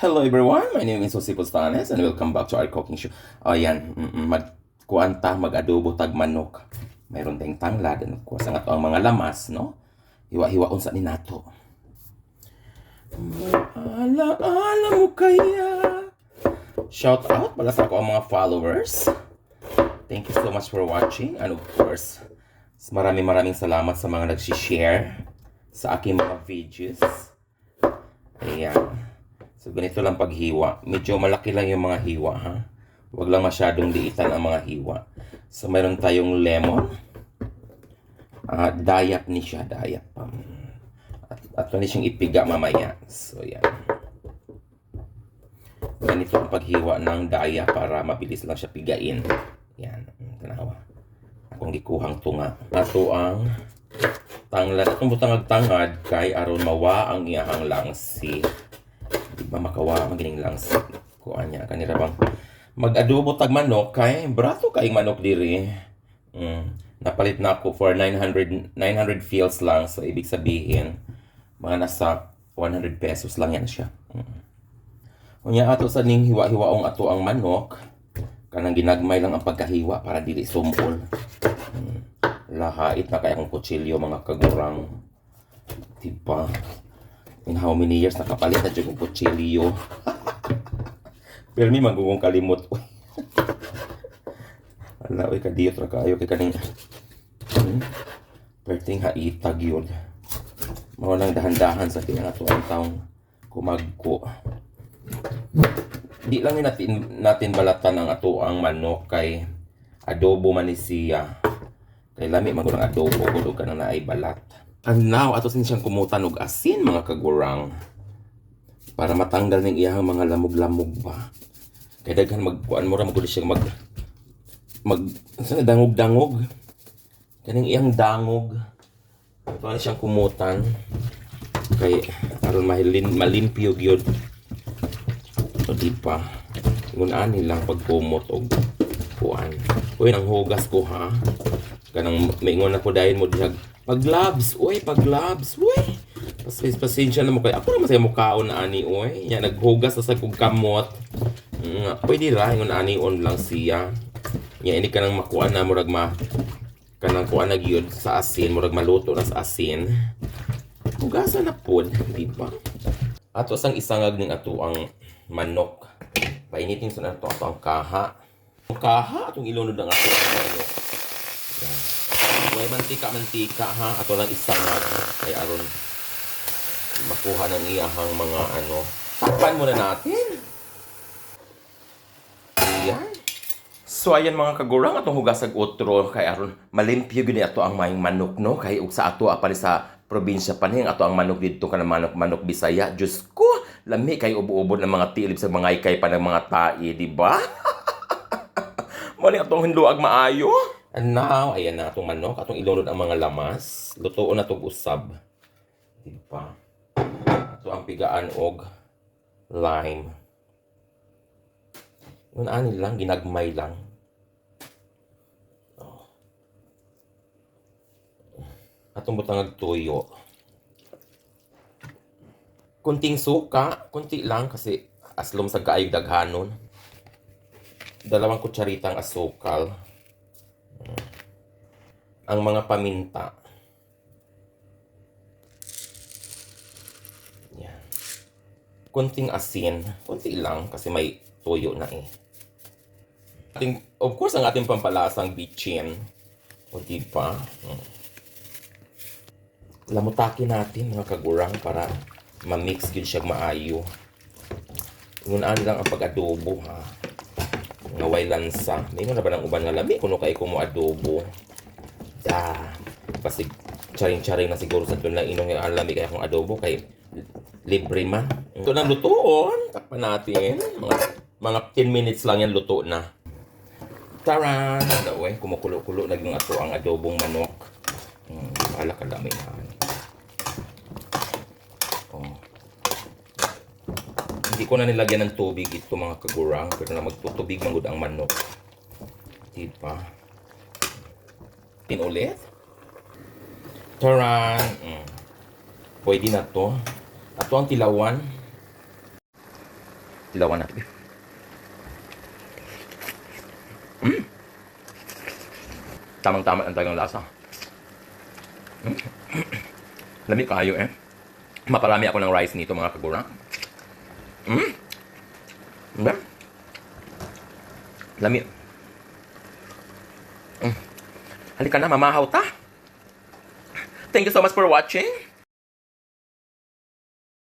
Hello everyone, my name is Jose Postanes and welcome back to our cooking show. Ayan, mag kuanta, mag-adobo tag manok. Mayroon tayong tanglad, and of course, ang ang mga lamas, no? Hiwa-hiwaon sa ni nato. Ala-ala mo kaya. Shout out pala sa ako ang mga followers. Thank you so much for watching. And of course, maraming maraming salamat sa mga nag-share sa aking mga videos. Ayan. So, ganito lang paghiwa. Medyo malaki lang yung mga hiwa, ha? Huwag lang masyadong liitan ang mga hiwa. So, mayroon tayong lemon. Ah, dayap ni siya, dayap pa. At, at pwede siyang ipiga mamaya. So, yan. Ganito ang paghiwa ng daya para mabilis lang siya pigain. Yan. Tanawa. Akong gikuhang tunga. Ato ang tanglad. Atong butang tangad kay aron mawa ang iyahang langsi. Di ba makawa magining langsi. Kuha niya. Kanira bang mag-adobo tag manok kay brato kay manok diri. Mm. Napalit na ako for 900 900 feels lang. So ibig sabihin mga nasa 100 pesos lang yan siya. Mm. Unya ato sa ning hiwa-hiwaong ato ang manok, kanang ginagmay lang ang pagkahiwa para dili sumpol. Hmm. Lahait na kaya kong kutsilyo mga kagurang. Diba? In how many years nakapalit na dyan kong kutsilyo. Pero may magugong kalimot. Ala, uy, kadiyot ra kayo kay kaning hmm? Perting haitag yun. Mao lang dahan-dahan sa kaya nga to taong kumagko. Di lang ni natin, natin balatan ang ato ang manok kay adobo man ni siya. Kay lami man ko ng adobo kung ka na naay balat. Now, ato sin siyang kumutan og asin mga kagurang. Para matanggal ning iyang mga lamog-lamog ba. Kay daghan magkuan mo ra magud siya mag mag sa dangog-dangog. Kaning iyang dangog. Ito na siyang kumutan. Kay aron mahilin malimpyo gyud. O di pa. Ngunaan nilang pagkumot og kuan. Uy, nang hugas ko ha. Kanang maingon ako dahil mo diha pag gloves, uy, pag gloves, uy. Pas pasensya na mo kay ako naman sa mukhaon na ani uy. Ya naghugas na sa kog kamot. Mm, pwede ra ingon ani on lang siya. Ya ini kanang makuha na murag ma kanang kuha na gyud sa asin, murag maluto na sa asin. Hugasan na pod, di ba? Ato sang isangag ning ato ang manok. Painitin sa nato ato ang kaha. Ang kaha atong ilunod ang ato ang manok. May mantika-mantika ha. Ato lang isangag. Kay aron makuha ng iyahang mga ano. Takpan muna natin. Ayan. So ayan mga kagurang atong hugasag utro kay aron malimpyo gid ato ang maing manok no kay ug sa ato apali sa probinsya paning ato ang manok didto kana manok manok Bisaya Diyos ko lami kay ubo-ubo ng mga tilib sa mga ikay pa ng mga tai di ba Mali atong hinduag maayo. And now, ayan na atong manok, atong ilunod ang mga lamas. Lutoon na itong usab. Di ba? Ito ang pigaan og lime. Yun ani lang, ginagmay lang. Oh. Atong butang tuyo. Kunting suka, kunti lang kasi aslom sa kaayog daghanon dalawang kutsaritang asukal. Ang mga paminta. Yan. Kunting asin. Kunti lang kasi may tuyo na eh. Ating, of course, ang ating pampalasang bitchin. O di ba? Hmm. Lamutakin natin mga kagurang para ma-mix yun siya maayo. Ngunaan lang ang pag-adobo ha nga way lansa. May na ba ng uban nga lami kuno kay kumo adobo. Da. Pasig charing-charing na siguro sa doon lang inong nga lami kay akong adobo kay libre man. Ito na lutoon. Takpan natin. Mga mga 10 minutes lang yan luto na. Taran! Dawe, kumukulo-kulo na yung ato ang adobong manok. Hmm, bahala ka dami na. Oh. Hindi ko na nilagyan ng tubig ito mga kagurang. Pero na magtutubig mangod ang manok. Diba? Tin ulit. Taran! Mm. Pwede na to. Ato ang tilawan. Ilawan natin. Mm. Tamang-tama ang talagang lasa. Mm. Lamig kayo eh. Maparami ako ng rice nito mga kagura. Mm. Diba? Lami. Mm. Halika na, mamahaw ta. Thank you so much for watching.